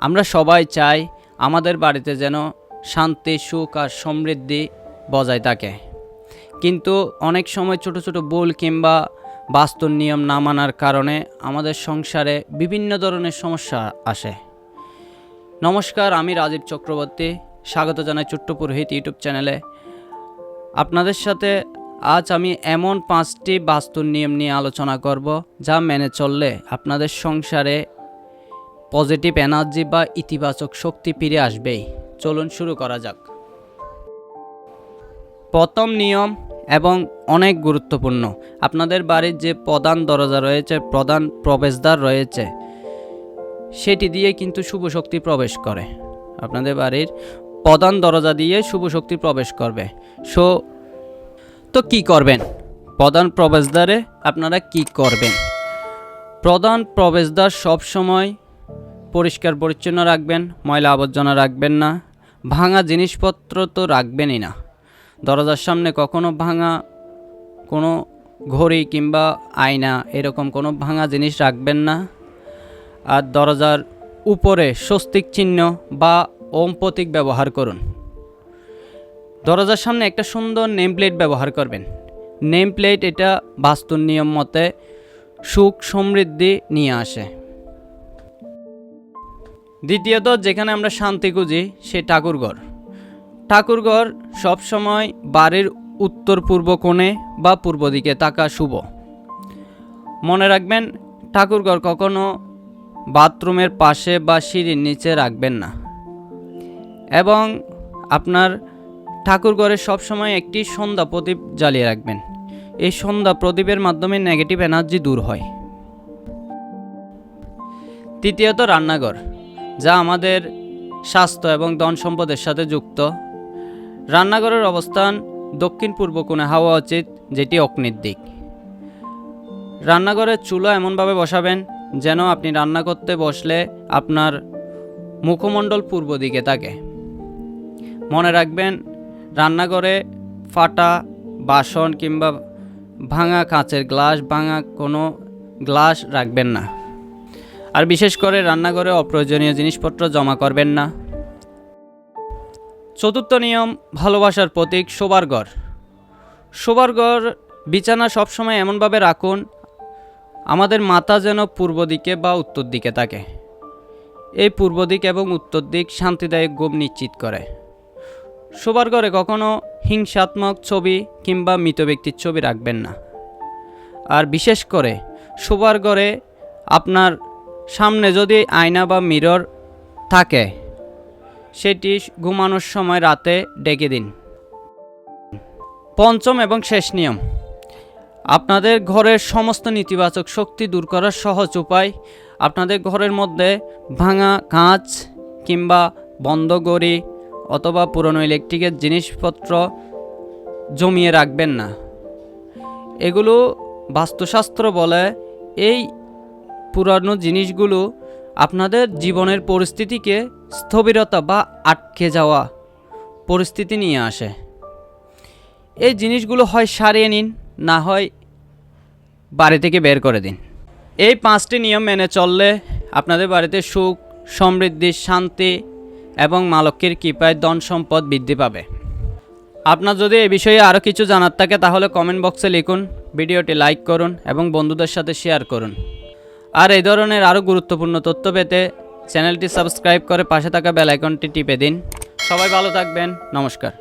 আমরা সবাই চাই আমাদের বাড়িতে যেন শান্তি, সুখ আর সমৃদ্ধি বজায় থাকে। কিন্তু অনেক সময় ছোট ছোট ভুল কিংবা বাস্তুর নিয়ম না মানার কারণে আমাদের সংসারে বিভিন্ন ধরনের সমস্যা আসে। নমস্কার, আমি রাজীব চক্রবর্তী। স্বাগত জানাই ছোট্ট পুরোহিত ইউটিউব চ্যানেলে। আপনাদের সাথে আজ আমি এমন পাঁচটি বাস্তুর নিয়ম নিয়ে আলোচনা করব যা মেনে চললে আপনাদের সংসারে পজিটিভ এনার্জি বা ইতিবাচক শক্তি ফিরে আসবেই। চলুন শুরু করা যাক। প্রথম নিয়ম এবং অনেক গুরুত্বপূর্ণ। আপনাদের বাড়ির যে প্রধান দরজা রয়েছে, প্রধান প্রবেশদ্বার রয়েছে, সেটি দিয়ে কিন্তু শুভ শক্তি প্রবেশ করে। আপনাদের বাড়ির প্রধান দরজা দিয়ে শুভ শক্তি প্রবেশ করবে। সো, তো কি করবেন? প্রধান প্রবেশদ্বারে আপনারা কি করবেন? প্রধান প্রবেশদ্বার সব সময় পরিষ্কার পরিচ্ছন্ন রাখবেন, ময়লা আবর্জনা রাখবেন না, ভাঙা জিনিসপত্র তো রাখবেনই না। দরজার সামনে কখনো ভাঙা কোনো ঘড়ি কিংবা আয়না এরকম কোনো ভাঙা জিনিস রাখবেন না। আর দরজার উপরে স্বস্তিক চিহ্ন বা ওম প্রতীক ব্যবহার করুন। দরজার সামনে একটা সুন্দর নেম প্লেট ব্যবহার করবেন। নেম প্লেট এটা বাস্তুর নিয়ম মতে সুখ সমৃদ্ধি নিয়ে আসে। দ্বিতীয়ত, যেখানে আমরা শান্তি খুঁজি, সে ঠাকুরঘর। ঠাকুরঘর সবসময় বাড়ির উত্তর পূর্ব কোণে বা পূর্ব দিকে থাকা শুভ। মনে রাখবেন, ঠাকুরঘর কখনো বাথরুমের পাশে বা সিঁড়ির নিচে রাখবেন না। এবং আপনার ঠাকুরঘরে সবসময় একটি সন্ধ্যা প্রদীপ জ্বালিয়ে রাখবেন। এই সন্ধ্যা প্রদীপের মাধ্যমে নেগেটিভ এনার্জি দূর হয়। তৃতীয়ত, রান্নাঘর। যা আমাদের স্বাস্থ্য এবং ধন সম্পদের সাথে যুক্ত। রান্নাঘরের অবস্থান দক্ষিণ পূর্ব কোণে হওয়া উচিত, যেটি অগ্নির দিক। রান্নাঘরের চুলো এমনভাবে বসাবেন যেন আপনি রান্না করতে বসলে আপনার মুখমণ্ডল পূর্ব দিকে থাকে। মনে রাখবেন, রান্নাঘরে ফাটা বাসন কিংবা ভাঙা কাঁচের গ্লাস, ভাঙা কোনো গ্লাস রাখবেন না। আর বিশেষ করে রান্নাঘরে অপ্রয়োজনীয় জিনিসপত্র জমা করবেন না। চতুর্থ নিয়ম, ভালোবাসার প্রতীক শোবার ঘর। শোবার ঘর বিছানা সবসময় এমনভাবে রাখুন, আমাদের মাথা যেন পূর্ব দিকে বা উত্তর দিকে থাকে। এই পূর্ব দিক এবং উত্তর দিক শান্তিদায়ক গোপ নিশ্চিত করে। শোবার ঘরে কখনো হিংসাত্মক ছবি কিংবা মৃত ব্যক্তির ছবি রাখবেন না। আর বিশেষ করে শোবার ঘরে আপনার সামনে যদি আয়না বা মিরর থাকে, সেটি ঘুমানোর সময় রাতে ডেকে দিন। পঞ্চম এবং শেষ নিয়ম। আপনাদের ঘরের সমস্ত নেতিবাচক শক্তি দূর করার সহজ উপায় আপনাদের ঘরের মধ্যে ভাঙা কাঁচ কিংবা বন্ধ গড়ি অথবা পুরনো ইলেকট্রিকের জিনিসপত্র জমিয়ে রাখবেন না। এগুলো বাস্তুশাস্ত্র বলে এই পুরানো জিনিসগুলো আপনাদের জীবনের পরিস্থিতিকে স্থবিরতা বা আটকে যাওয়া পরিস্থিতি নিয়ে আসে। এই জিনিসগুলো হয় সারিয়ে নিন, না হয় বাড়ি থেকে বের করে দিন। এই পাঁচটি নিয়ম মেনে চললে আপনাদের বাড়িতে সুখ, সমৃদ্ধি, শান্তি এবং মালক্যের কৃপায় ধন সম্পদ বৃদ্ধি পাবে। আপনার যদি এ বিষয়ে আরও কিছু জানার থাকে তাহলে কমেন্ট বক্সে লিখুন, ভিডিওটি লাইক করুন এবং বন্ধুদের সাথে শেয়ার করুন। আর এই ধরনের আরও গুরুত্বপূর্ণ তথ্য পেতে চ্যানেলটি সাবস্ক্রাইব করে পাশে থাকা বেল আইকনটি টিপে দিন। সবাই ভালো থাকবেন। নমস্কার।